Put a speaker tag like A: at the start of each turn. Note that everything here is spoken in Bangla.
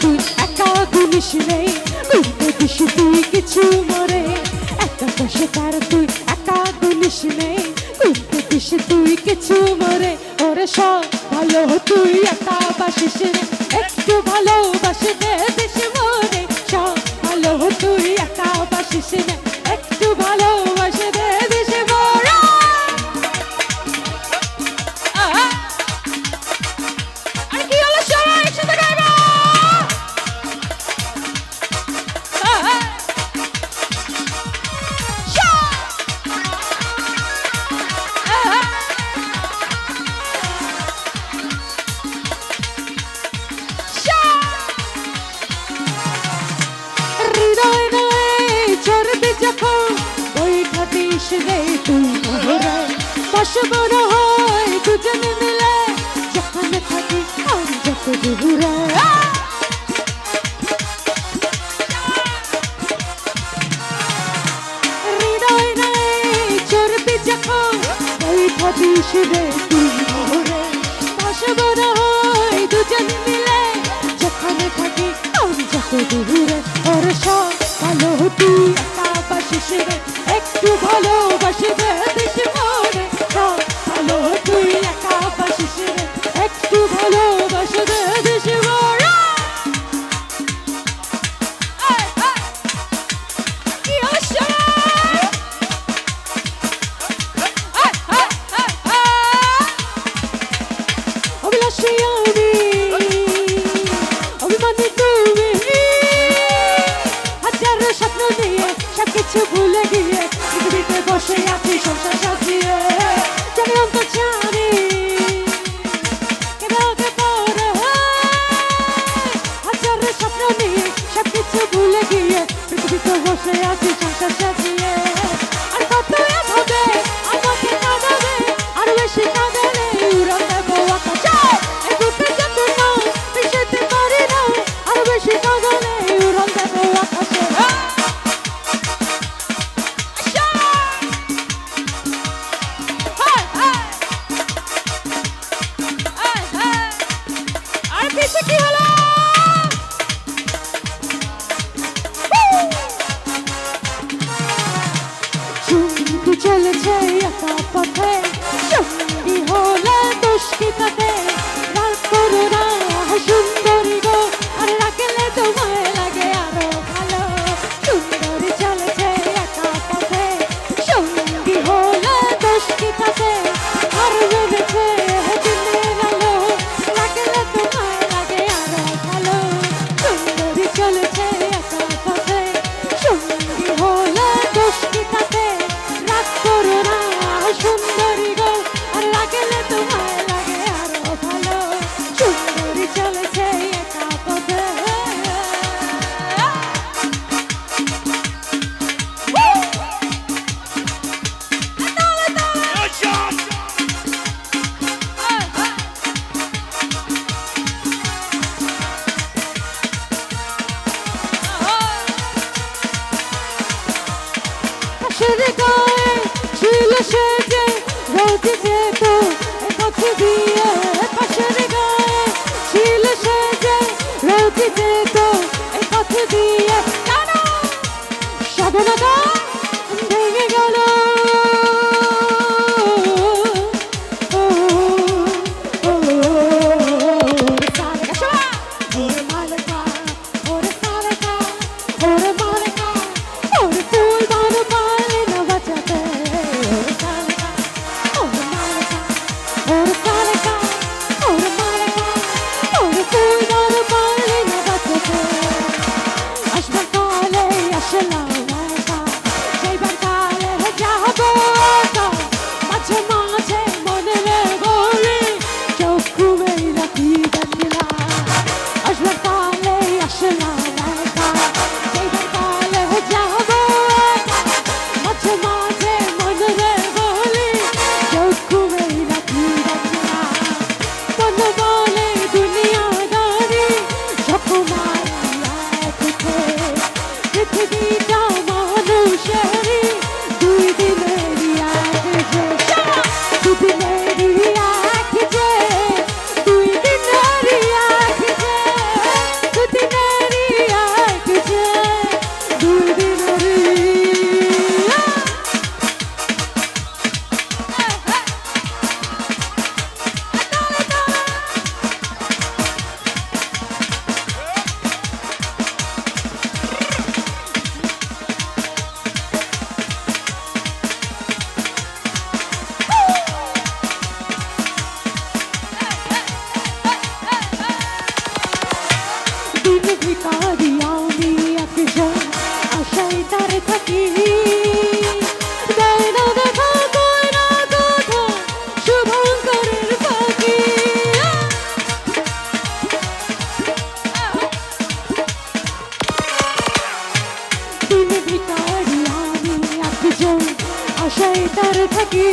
A: তুই একা গুনিস রে বুঝতে দিস তুই কিছু মরে। একা বসে তার তুই একা গুনিস রে বুঝতে দিস তুই কিছু মরে। ওরে সব ভালো, তুই একা রে তুই মহরায় পাশ বড় হয় দুজনে মিলে, যখন থাকি আর যত দূরায় থাকিস রে তুই মোরে পাশে বড় হই দুজন মিলে, যেখানে থাকি আমি যাতে দূরে। ওর সব ভালো তুই শিশিরে একটু ভালোবাসি বেদে কিছু ভুলে থাকা পথে সঙ্গী হলে দুষ্কৃতাদের Angela. একজন আশায় তার থাকি।